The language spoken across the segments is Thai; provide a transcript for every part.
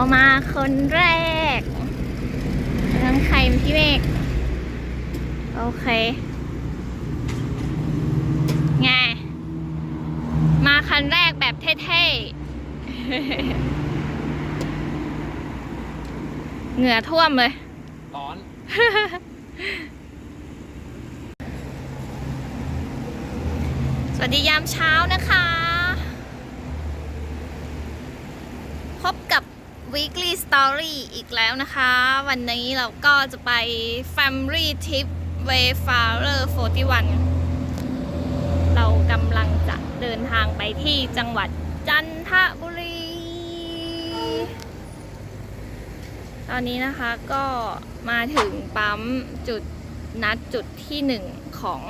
เรามาคนแรกทั้งใครพี่เมฆโอเค ไง มาคันแรกแบบเท่ๆ เหงื่อท่วมเลย ร้อน สวัสดียามเช้านะคะ พบกับ weekly story อีกแล้วนะคะ วันนี้เราก็จะไป family trip wayfarer 41 เรากำลังจะเดินทางไปที่จังหวัดจันทบุรี ตอนนี้นะคะก็มาถึงปั๊มจุดนัดจุดที่หนึ่งของ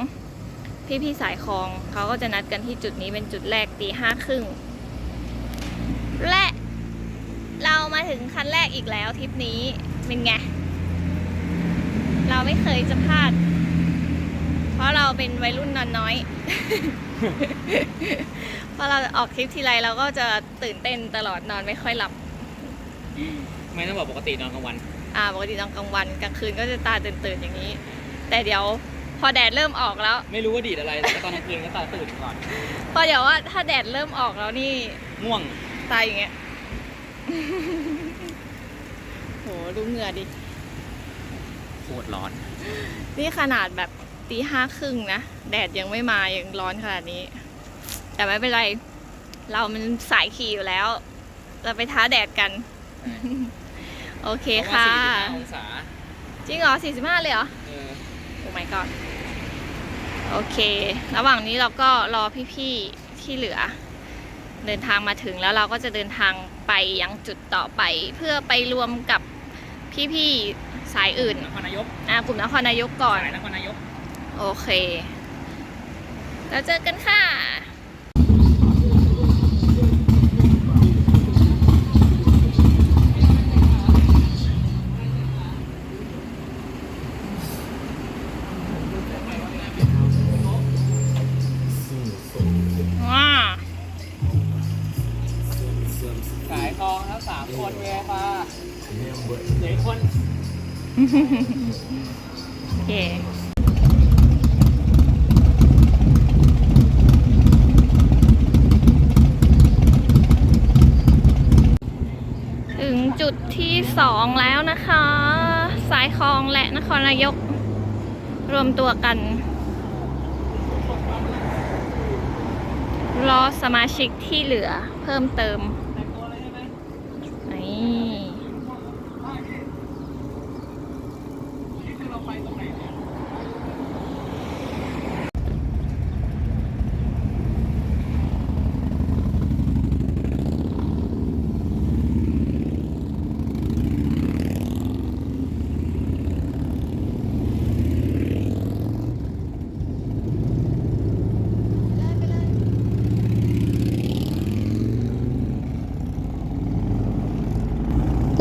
พี่พี่ๆสายคลอง เขาก็จะนัดกันที่จุดนี้เป็นจุดแรกตีห้าครึ่งและ มาถึงคันแรกอีกแล้วทริปนี้เป็นไง เราไม่เคยจะพลาด เพราะเราเป็นวัยรุ่นนอนน้อย พอเราออกทริปทีไรเราก็จะตื่นเต้นตลอดนอนไม่ค่อยหลับ ไม่ต้องบอกปกตินอนกลางวัน อ่าปกติตอนกลางวันกลางคืนก็จะตาตื่นๆอย่างนี้ แต่เดี๋ยวพอแดดเริ่มออกแล้ว ไม่รู้ว่าดีดอะไรแต่ตอนกลางคืนก็ตาตื่นก่อน พอเดี๋ยวว่าถ้าแดดเริ่มออกแล้วนี่ง่วงตายอย่างเงี้ย โหดูเหงื่อดิ โคตรร้อน นี่ขนาดแบบตีห้าครึ่งนะ แดดยังไม่มา ยังร้อนขนาดนี้ แต่ไม่เป็นไร เรามันสายขี่อยู่แล้ว เราไปท้าแดดกัน โอเคเพราะว่าค่ะ45องศาจริงเหรอ 45 เลยเหรอ เออโอ้ my god โอเค ระหว่างนี้เราก็รอพี่ ๆ ที่เหลือ เดินทางมาถึงแล้วเราก็จะเดินทาง ไปยังจุดต่อไป เพื่อไปรวมกับพี่ๆสายอื่นนครนายกอ่ากลุ่มนครนายกก่อนสายนครนายก โอเค แล้วเจอกันค่ะ สองแล้วนะคะ สายคลองและนครนายก รวมตัวกัน รอสมาชิกที่เหลือเพิ่มเติม แต่งตัวเลยใช่ไหม นี่ นี่คือเราไปตรงไหนเนี่ย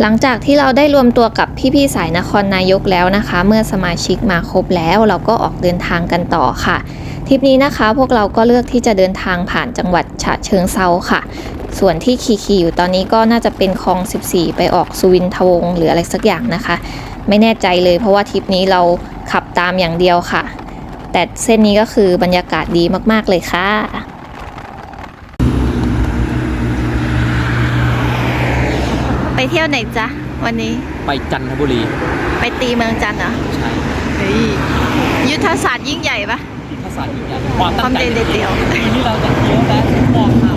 หลังจากที่เราได้รวมตัวกับพี่ๆสายนครนายกแล้วนะคะ เมื่อสมาชิกมาครบแล้ว เราก็ออกเดินทางกันต่อค่ะทริปนี้นะคะ พวกเราก็เลือกที่จะเดินทางผ่านจังหวัดฉะเชิงเซาค่ะ ส่วนที่ขี่ๆอยู่ตอนนี้ก็น่าจะเป็นคลอง 14 ไปออกสุวินทวงศ์หรืออะไรสักอย่างนะคะ ไม่แน่ใจเลยเพราะว่าทริปนี้เราขับตามอย่างเดียวค่ะ แต่เส้นนี้ก็คือบรรยากาศดีมากๆเลยค่ะ ไปเที่ยวไหนจ๊ะวันนี้ ไปจันทบุรี ไปตีเมืองจันทร์เหรอ ใช่เฮ้ย ยุทธศาสตร์ยิ่งใหญ่ปะ ภาษาอีกอย่างความคตั้วามงใจเด็ดเดี่ยวปีนี้เราจะเที่ยวและมองหา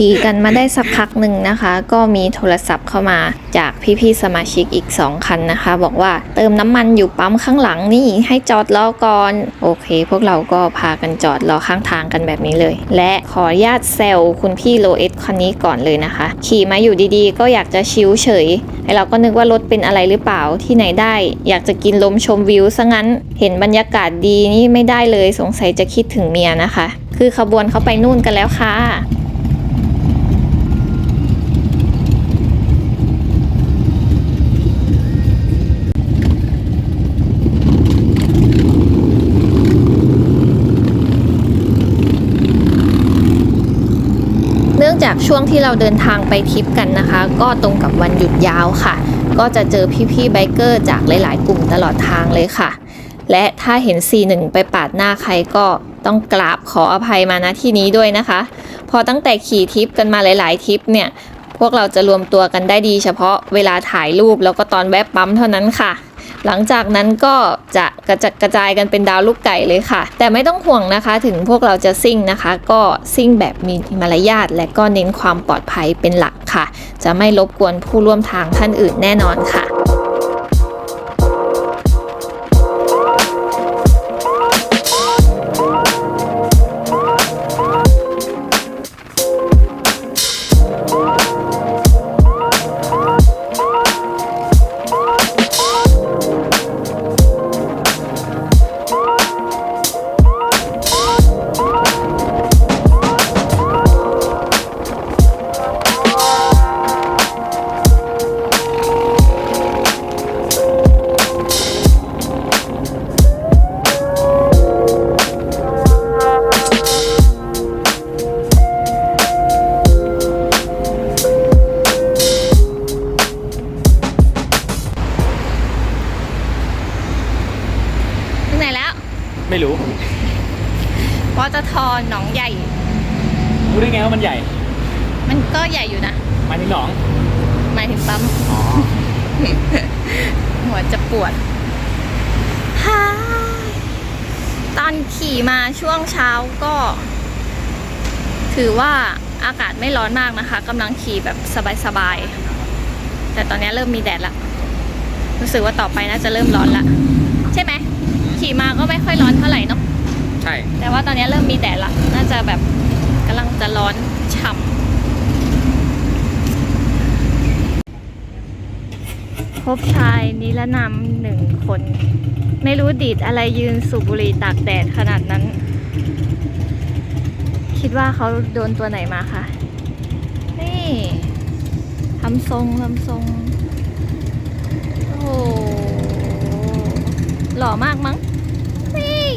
ขี่กันมาได้สักพักหนึ่งนะคะ ก็มีโทรศัพท์เข้ามาจากพี่ๆสมาชิกอีก 2 คันนะคะ บอกว่าเติมน้ำมันอยู่ปั๊มข้างหลังนี่ให้จอดรอก่อน โอเค พวกเราก็พากันจอดรอข้างทางกันแบบนี้เลย และขออนุญาตแซวคุณพี่โลเอสคันนี้ก่อนเลยนะคะ ขี่มาอยู่ดีๆ ก็อยากจะชิวเฉยไอเราก็นึกว่ารถเป็นอะไรหรือเปล่าที่ไหนได้ อยากจะกินลมชมวิวซะงั้นเห็นบรรยากาศดีนี่ไม่ได้เลยสงสัยจะคิดถึงเมียนะคะ คือขบวนเขาไปนู่นกันแล้วค่ะ เนื่องจาก ช่วงที่เราเดินทางไปทริปกันนะคะ ก็ตรงกับวันหยุดยาวค่ะ ก็จะเจอพี่ๆไบเกอร์จากหลาย ๆ กลุ่มตลอดทางเลยค่ะ และถ้าเห็น C1 ไปปาดหน้าใครก็ต้องกราบขออภัยมาณที่นี้ด้วยนะคะ พอตั้งแต่ขี่ทริปกันมาหลาย ๆ ทริปเนี่ยพวกเราจะรวมตัวกันได้ดีเฉพาะเวลาถ่ายรูปแล้วก็ตอนแวะปั๊มเท่านั้นค่ะ หลังจากนั้นก็จะกระจัดกระจายกันเป็นดาวลูกไก่เลยค่ะ แต่ไม่ต้องห่วงนะคะถึงพวกเราจะซิ่งนะคะ ก็ซิ่งแบบมีมารยาทและก็เน้นความปลอดภัยเป็นหลักค่ะ จะไม่รบกวนผู้ร่วมทางท่านอื่นแน่นอนค่ะ ถือว่าอากาศไม่ร้อนมากนะคะกำลังขี่แบบสบายๆ แต่ตอนนี้เริ่มมีแดดละ รู้สึกว่าต่อไปน่าจะเริ่มร้อนละ ใช่ไหม ขี่มาก็ไม่ค่อยร้อนเท่าไหร่เนาะ ใช่ แต่ว่าตอนนี้เริ่มมีแดดละ น่าจะแบบกำลังจะร้อนฉ่ำพบชายนิรนามหนึ่งคน ไม่รู้ดีดอะไรยืนสูบบุหรี่ตากแดดขนาดนั้น คิดว่าเขาโดนตัวไหนมาคะนี่ทำทรงทำทรง โอ้โหหล่อมากมั้ง นี่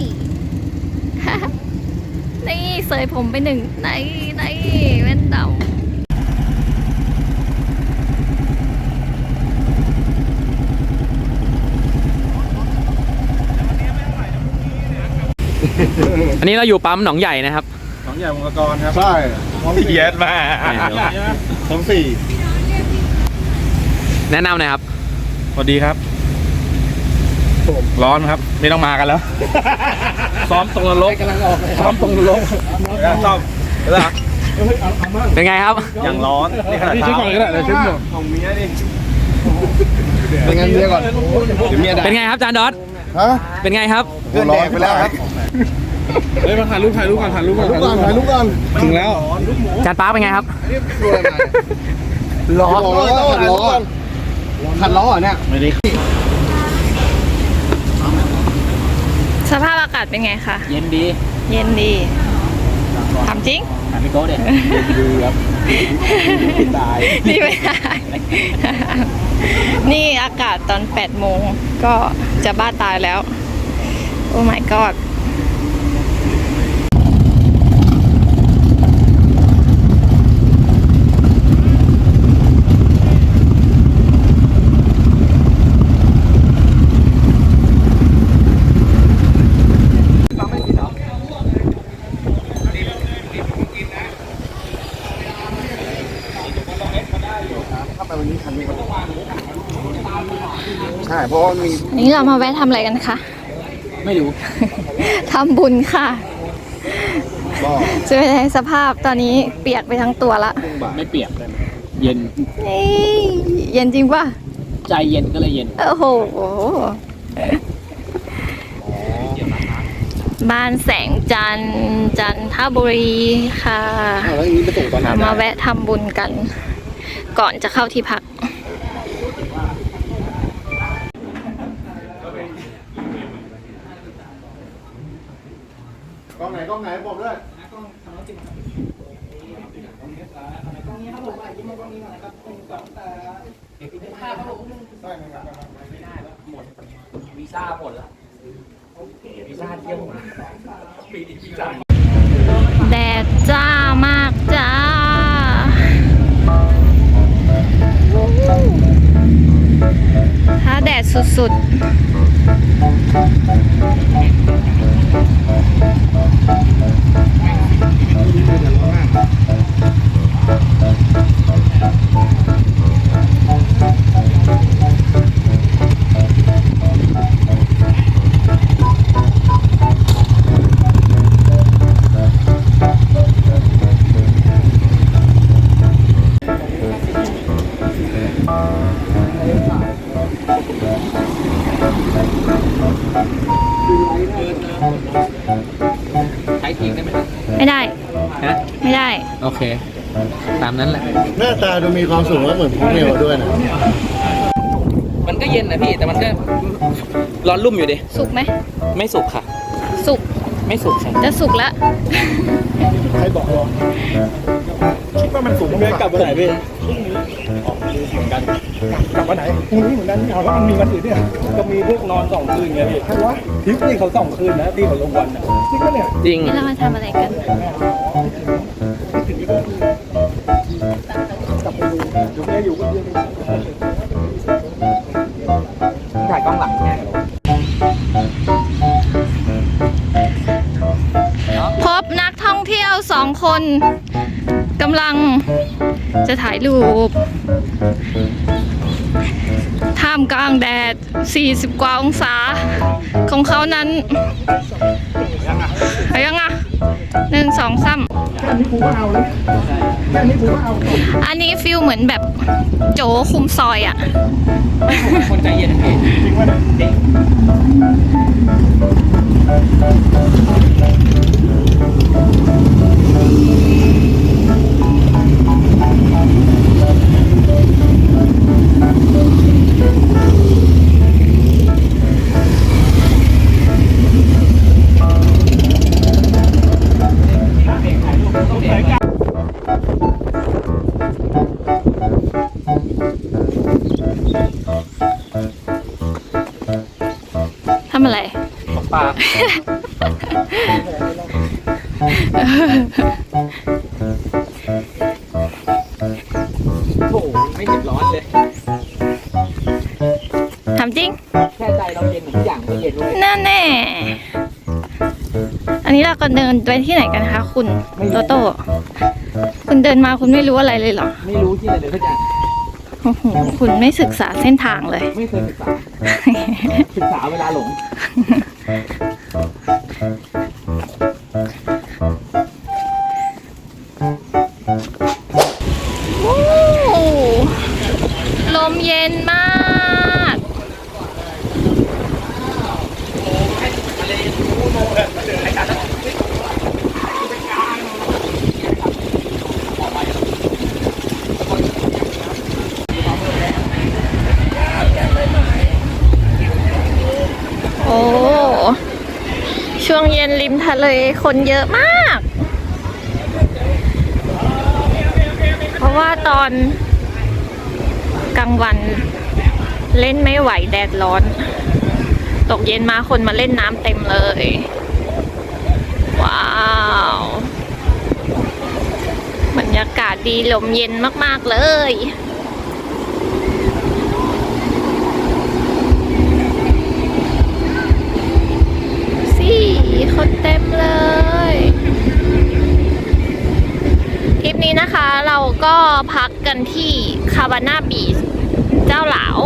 นี่เสยผมไปหนึ่งในในแว่นดำอันนี้เราอยู่ปั๊มหนองใหญ่นะครับ ใหญ่วงกรครับใช่ท้องสี่เย็ดมาท้องสี่แนะนำหน่อยครับสวัสดีครับ ร้อนครับไม่ต้องมากันแล้ว ซ้อมตรงนรกกำลังออกซ้อมตรงนรกซ้อมแล้วเป็นไงครับ อย่างร้อนนี่ขนาดพี่เช้าชุดก่อนก็ได้เดี๋ยวชุดหมดของเมียดิเป็นไงเมียก่อนเมียด่าเป็นไงครับจานดอสฮะเป็นไงครับเพื่อนแดกไปแล้วครับ เฮ้ยมาถ่ายรูปถ่ายรูปก่อนถ่ายรูปก่อนถ่ายรูปก่อนถ่ายรูปก่อนถึงแล้วจานป้าเป็นไงครับล้อล้อล้อขัดล้อเหรอเนี่ยไม่ได้สภาพอากาศเป็นไงคะ เย็นดี เย็นดีถามจริงถามพี่โก้เด็ดูครับตายนี่ไม่ได้นี่อากาศตอน8โมงก็จะบ้าตายแล้ว โอ้ my god ใช่เพราะว่า มีอันนี้เรามาแวะทำอะไรกันคะ ไม่รู้ ทำบุญค่ะบ่อเจอในสภาพตอนนี้เปียกไปทั้งตัวละ ไม่เปียกเลยเย็นนี่เย็นจริงป่ะ ใจเย็นก็เลยเย็น โอ้โห บ้านแสงจันทร์จันทบุรีค่ะอ้าวแล้วอย่างนี้ไปส่งตอน ไหนมด้วะทำบุญกันก่อนจะเข้าที่พักกล้องไหนกล้องไหนบอกด้วยวีซ่าหมดแล้ววีซ่าเที่ยวมาปีนี้วีซ่าแดดจ้ามากจ้า เค ตามนั้นแหละ หน้าตาดูมีความสุขแล้วเหมือนพวกเมลด้วยนะมันก็เย็นนะพี่แต่มันก็ร้อนรุ่มอยู่ดิ สุกไหม ไม่สุกค่ะ สุก ไม่สุกค่ะจะสุกแล้วใครบอกเราคิดว่ามันสูงเกลับวันไหนพี่เหมือนกันกลับวันไหนพรุ่งนี้เหมือนกันเอาแล้วมันมีวันอื่นเนี่ยก็มีพวกนอนสองคืนไงพี่ใครวะทิปนี่เขาสองคืนนะที่เขาลงวันนะจริงปะเนี่ยจริงนี่เรามาทำอะไรกัน อยู่เนี่ยอยู่ก็เยอะถ่ายกล้องหลังแน่พบนักท่องเที่ยวสองคนกำลังจะถ่ายรูป ท่ามกลางแดด 40 กว่าองศา ของเขานั้นยังอะหนึ่งสองสาม อันนี้ฟิลเหมือนแบบโจคุมซอยอะ คนใจเย็นนะพี่ทำ อะไร ตกปลาโอ้โหไม่เห็นร้อนเลย ทำจริง แค่ใจเราเย็นทุกอย่างไม่เย็นด้วยนั่นแน่ อันนี้เราก็เดินไปที่ไหนกันคะคุณโตโต้ คุณเดินมาคุณไม่รู้อะไรเลยเหรอ ไม่รู้ที่อะไรเลยทุกอย่างโอ้โหคุณไม่ศึกษาเส้นทางเลย ไม่เคยศึกษา ศึกษาเวลาหลง ริมทะเลคนเยอะมาก เพราะว่าตอนกลางวันเล่นไม่ไหวแดดร้อน ตกเย็นมาคนมาเล่นน้ำเต็มเลย ว้าวบรรยากาศดีลมเย็นมาก ๆ เลย สี่คนเต็มเลย ทริปนี้นะคะเราก็ พักกันที่คาบาน่าบีชเจ้าหลาว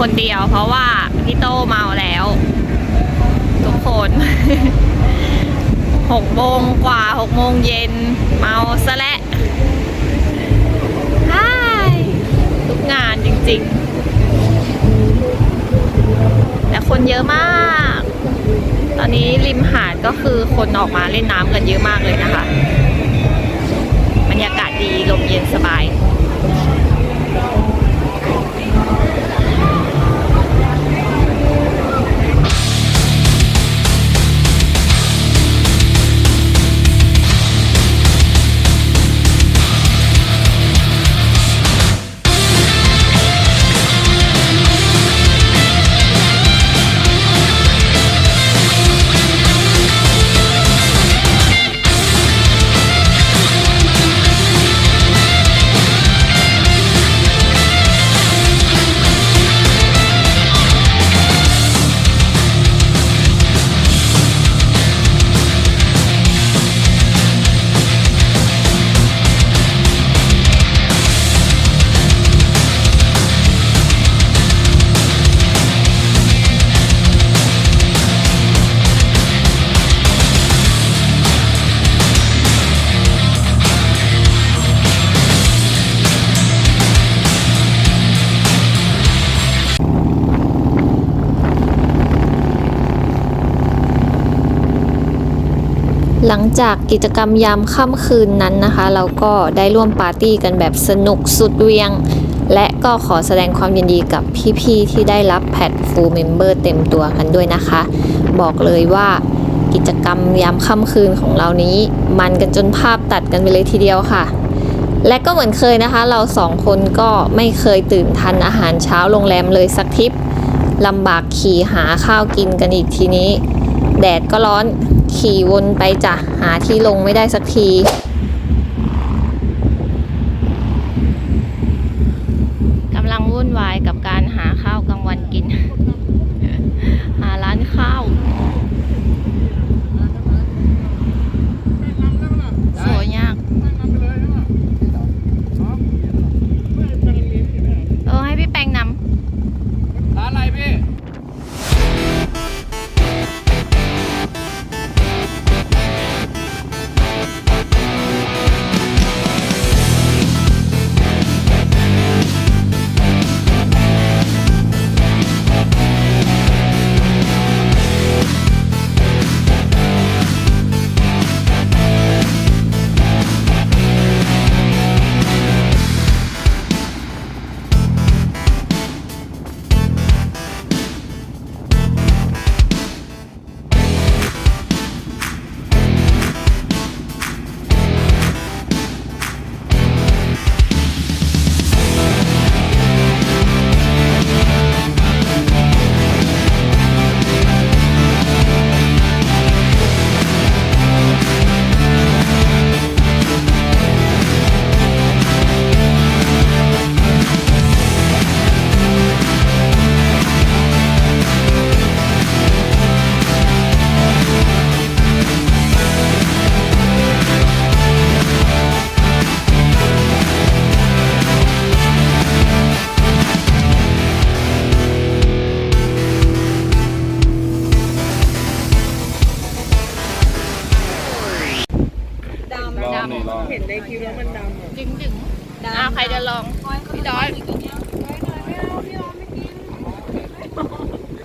คนเดียว เพราะว่าพี่โตเมาแล้ว ทุกคนหกโมงกว่าหกโมงเย็นเมาซะและไอ้ายทุกงานจริงๆ แต่คนเยอะมาก ตอนนี้ริมหาดก็คือคนออกมาเล่นน้ำกันเยอะมากเลยนะคะ บรรยากาศดีลมเย็นสบาย จากกิจกรรมยามค่ำคืนนั้นนะคะ เราก็ได้ร่วมปาร์ตี้กันแบบสนุกสุดเวียง และก็ขอแสดงความยินดีกับพี่ๆที่ได้รับแพทฟูลเมมเบอร์เต็มตัวกันด้วยนะคะ บอกเลยว่ากิจกรรมยามค่ำคืนของเรานี้ มันกันจนภาพตัดกันไปเลยทีเดียวค่ะ และก็เหมือนเคยนะคะ เราสองคนก็ไม่เคยตื่นทันอาหารเช้าโรงแรมเลยสักทริปลำบากขี่หาข้าวกินกันอีกทีนี้ แดดก็ร้อน ขี่วนไปจ้ะหาที่ลงไม่ได้สักที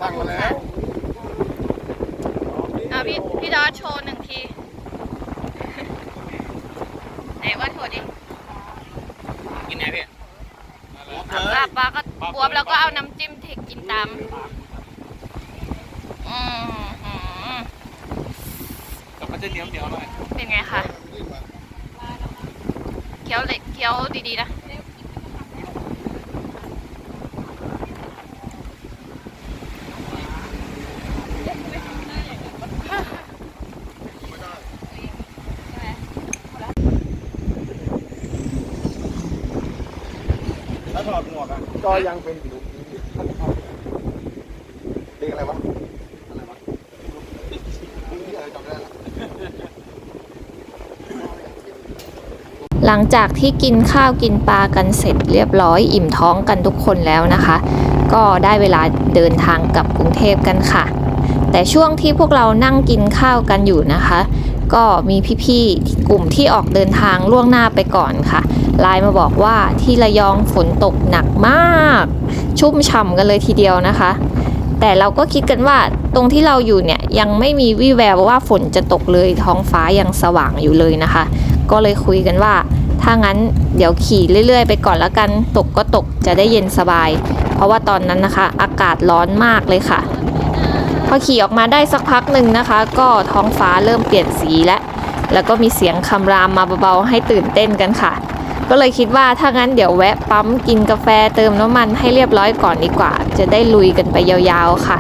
ตั้งมาแล้วอะพี่พี่ดอยโชว์หนึ่งที ไหนว่าโชว์ดิกินไหนพี่ปลาปลาก็บวบแล้วก็เอาน้ำจิ้มเทกินตามอืมหืมแต่มันจะเหนียวเหนียวๆหน่อยเป็นไงคะเคี้ยวเลยเคี้ยวดีๆนะ ถ้าถอดหมว ก็ยังเป็นอยู่เรียกอะไรวะอะไรวะที่อะไรจำได้ละหลังจากที่กินข้าวกินปลากันเสร็จเรียบร้อยอิ่มท้องกันทุกคนแล้วนะคะ ก็ได้เวลาเดินทางกลับกรุงเทพกันค่ะ แต่ช่วงที่พวกเรานั่งกินข้าวกันอยู่นะคะ ก็มีพี่ๆกลุ่มที่ออกเดินทางล่วงหน้าไปก่อนค่ะ ไลน์มาบอกว่าที่ระยองฝนตกหนักมาก ชุ่มฉ่ำกันเลยทีเดียวนะคะ แต่เราก็คิดกันว่าตรงที่เราอยู่เนี่ยยังไม่มีวี่แววว่าฝนจะตกเลยท้องฟ้ายังสว่างอยู่เลยนะคะ ก็เลยคุยกันว่า ถ้างั้นเดี๋ยวขี่เรื่อยๆ ไปก่อนแล้วกันตกก็ตกจะได้เย็นสบาย เพราะว่าตอนนั้นนะคะ อากาศร้อนมากเลยค่ะ พอขี่ออกมาได้สักพักหนึ่งนะคะ ก็ท้องฟ้าเริ่มเปลี่ยนสีแล้วแล้วก็มีเสียงคำรามมาเบาๆให้ตื่นเต้นกันค่ะ ก็เลยคิดว่าถ้างั้นเดี๋ยวแวะปั๊มกินกาแฟเติมน้ำมันให้เรียบร้อยก่อนดีกว่า จะได้ลุยกันไปยาวๆค่ะ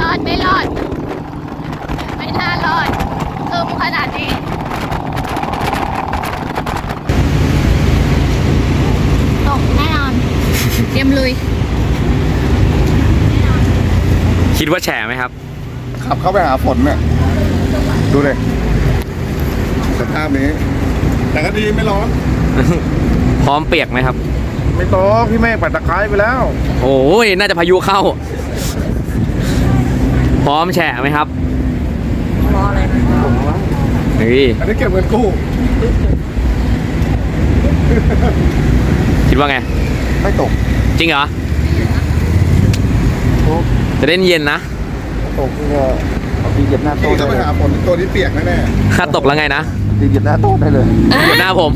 รอดไม่รอด ไม่น่ารอดเอิมขนาดนี้ตกแน่นอน เตรียมลุย คิดว่าแฉไหมครับขับ เข้าไปหาฝนเนี่ย ดูเลยสภาพนี้ แต่ก็ดีไม่ร้อน พร้อมเปียกไหมครับ ไม่ตกพี่เมฆปัดตะไคร้ไปแล้ว โอ้ยน่าจะพายุเข้า พร้อมแฉไหมครับรออะไรนี่อันนี้เก็บเงินกู้ คิดว่าไง ไม่ตก จริงเหรอ จะเล่นเย็นนะ ตกก็ตีเหยียบหน้าโต๊ะนี่ถ้าไปหาฝนตัวนี้เปียกแน่ถ้าตกแล้วไงนะตีเหยียบหน้าโต๊ะได้เลยเดี๋ยวหน้าผม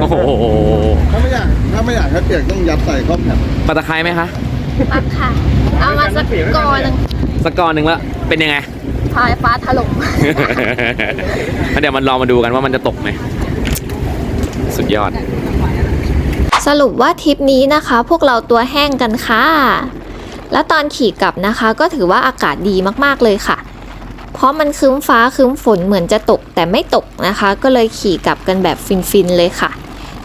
โอ้โหๆถ้าไม่อยากถ้าไม่อยากให้เปียกต้องยัดใส่ข้อมแผ่นปลาตะไคร้ไหมคะ ปักค่ะ เอามาสักกอหนึ่งสักกอนหนึ่งแล้วเป็นยังไง พายฟ้าถล่มแล้วเดี๋ยวมันลองมาดูกันว่ามันจะตกไหม สุดยอด สรุปว่าทริปนี้นะคะ พวกเราตัวแห้งกันค่ะ แล้วตอนขี่กลับนะคะ ก็ถือว่าอากาศดีมากๆเลยค่ะ เพราะมันครึ้มฟ้าครึ้มฝนเหมือนจะตกแต่ไม่ตกนะคะ ก็เลยขี่กลับกันแบบฟินๆเลยค่ะ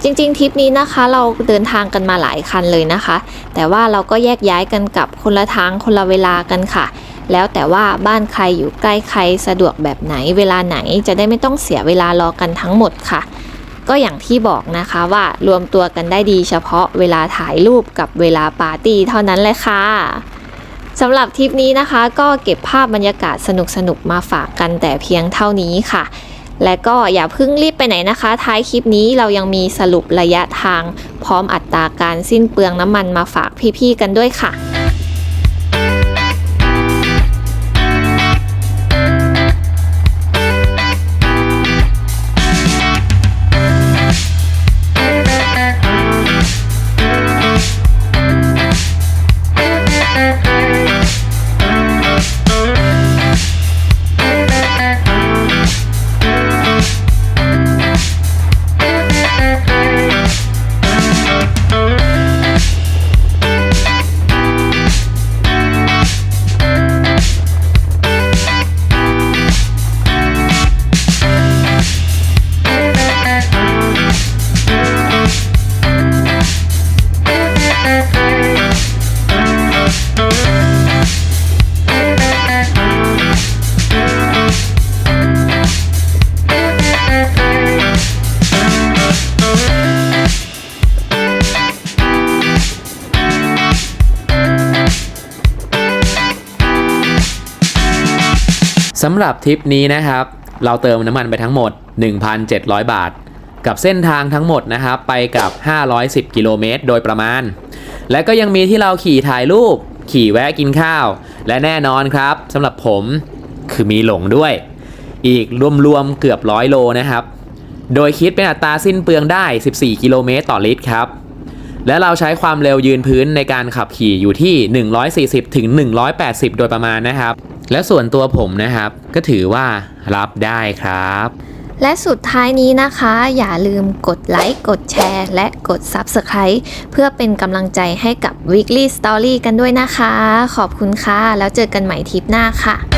จริงๆทริปนี้นะคะเราเดินทางกันมาหลายคันเลยนะคะ แต่ว่าเราก็แยกย้ายกันกลับคนละทางคนละเวลากันค่ะ แล้วแต่ว่าบ้านใครอยู่ใกล้ใครสะดวกแบบไหนเวลาไหนจะได้ไม่ต้องเสียเวลารอกันทั้งหมดค่ะ ก็อย่างที่บอกนะคะว่ารวมตัวกันได้ดีเฉพาะเวลาถ่ายรูปกับเวลาปาร์ตี้เท่านั้นเลยค่ะสำหรับทริปนี้นะคะ ก็เก็บภาพบรรยากาศสนุกๆมาฝากกันแต่เพียงเท่านี้ค่ะ และก็อย่าเพิ่งรีบไปไหนนะคะ ท้ายคลิปนี้เรายังมีสรุประยะทาง พร้อมอัตราการสิ้นเปลืองน้ำมันมาฝากพี่ๆกันด้วยค่ะ สำหรับทริปนี้นะครับ เราเติมน้ำมันไปทั้งหมด 1,700 บาท กับเส้นทางทั้งหมดนะครับไปกับ 510 กิโลเมตรโดยประมาณ และก็ยังมีที่เราขี่ถ่ายรูป ขี่แวะกินข้าว และแน่นอนครับสำหรับผมคือมีหลงด้วย อีกรวมๆเกือบร้อยโลนะครับ โดยคิดเป็นอัตราสิ้นเปลืองได้ 14 กิโลเมตรต่อลิตรครับและเราใช้ความเร็วยืนพื้นในการขับขี่อยู่ที่ 140ถึง180 โดยประมาณนะครับ และส่วนตัวผมนะครับ ก็ถือว่ารับได้ครับ และสุดท้ายนี้นะคะ อย่าลืมกดไลค์ กดแชร์ และกด Subscribe เพื่อเป็นกำลังใจให้กับ Weekly Story กันด้วยนะคะ ขอบคุณค่ะ แล้วเจอกันใหม่ทริปหน้าค่ะ